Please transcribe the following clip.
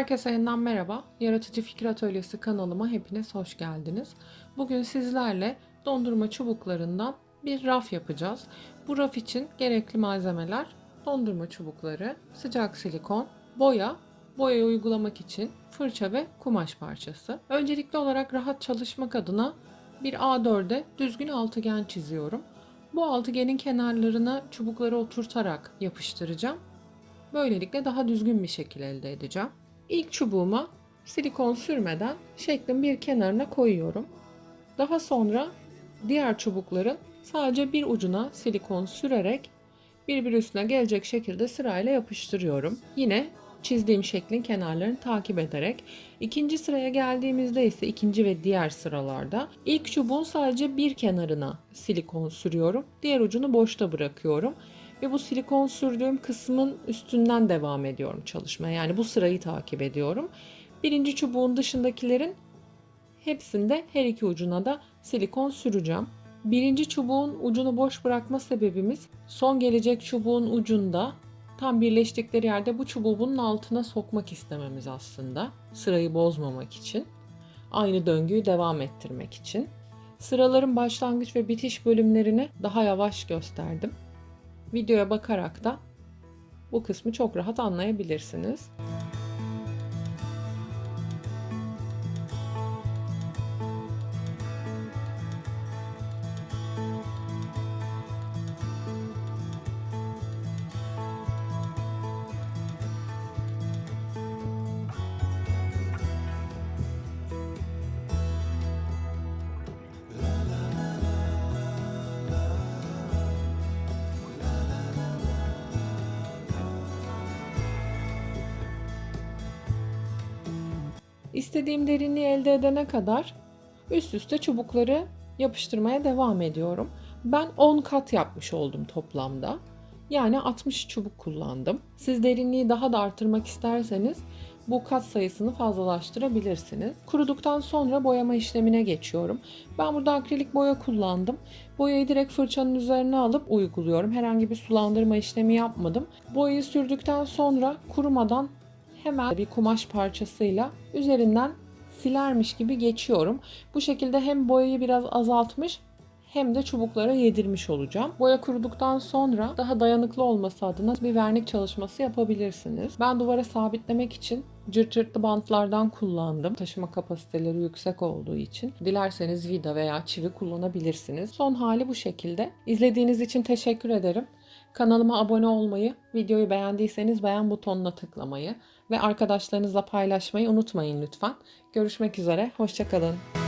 Herkese yeniden merhaba. Yaratıcı Fikir Atölyesi kanalıma hepiniz hoş geldiniz. Bugün sizlerle dondurma çubuklarından bir raf yapacağız. Bu raf için gerekli malzemeler dondurma çubukları, sıcak silikon, boya, boyayı uygulamak için fırça ve kumaş parçası. Öncelikli olarak rahat çalışmak adına bir A4'e düzgün altıgen çiziyorum. Bu altıgenin kenarlarına çubukları oturtarak yapıştıracağım. Böylelikle daha düzgün bir şekil elde edeceğim. İlk çubuğuma silikon sürmeden şeklin bir kenarına koyuyorum. Daha sonra diğer çubukların sadece bir ucuna silikon sürerek birbiri üstüne gelecek şekilde sırayla yapıştırıyorum. Yine çizdiğim şeklin kenarlarını takip ederek ikinci sıraya geldiğimizde ise ikinci ve diğer sıralarda ilk çubuğun sadece bir kenarına silikon sürüyorum. Diğer ucunu boşta bırakıyorum ve bu silikon sürdüğüm kısmın üstünden devam ediyorum çalışmaya. Yani bu sırayı takip ediyorum. Birinci çubuğun dışındakilerin hepsinde her iki ucuna da silikon süreceğim. Birinci çubuğun ucunu boş bırakma sebebimiz son gelecek çubuğun ucunda tam birleştikleri yerde bu çubuğu bunun altına sokmak istememiz aslında. Sırayı bozmamak için. Aynı döngüyü devam ettirmek için. Sıraların başlangıç ve bitiş bölümlerini daha yavaş gösterdim videoya bakarak da bu kısmı çok rahat anlayabilirsiniz. İstediğim derinliği elde edene kadar üst üste çubukları yapıştırmaya devam ediyorum. Ben 10 kat yapmış oldum toplamda. Yani 60 çubuk kullandım. Siz derinliği daha da artırmak isterseniz bu kat sayısını fazlalaştırabilirsiniz. Kuruduktan sonra boyama işlemine geçiyorum. Ben burada akrilik boya kullandım. Boyayı direkt fırçanın üzerine alıp uyguluyorum. Herhangi bir sulandırma işlemi yapmadım. Boyayı sürdükten sonra kurumadan hemen bir kumaş parçasıyla üzerinden silermiş gibi geçiyorum. Bu şekilde hem boyayı biraz azaltmış hem de çubuklara yedirmiş olacağım. Boya kuruduktan sonra daha dayanıklı olması adına bir vernik çalışması yapabilirsiniz. Ben duvara sabitlemek için cırt cırtlı bantlardan kullandım. Taşıma kapasiteleri yüksek olduğu için. Dilerseniz vida veya çivi kullanabilirsiniz. Son hali bu şekilde. İzlediğiniz için teşekkür ederim. Kanalıma abone olmayı, videoyu beğendiyseniz beğen butonuna tıklamayı ve arkadaşlarınızla paylaşmayı unutmayın lütfen. Görüşmek üzere, hoşçakalın.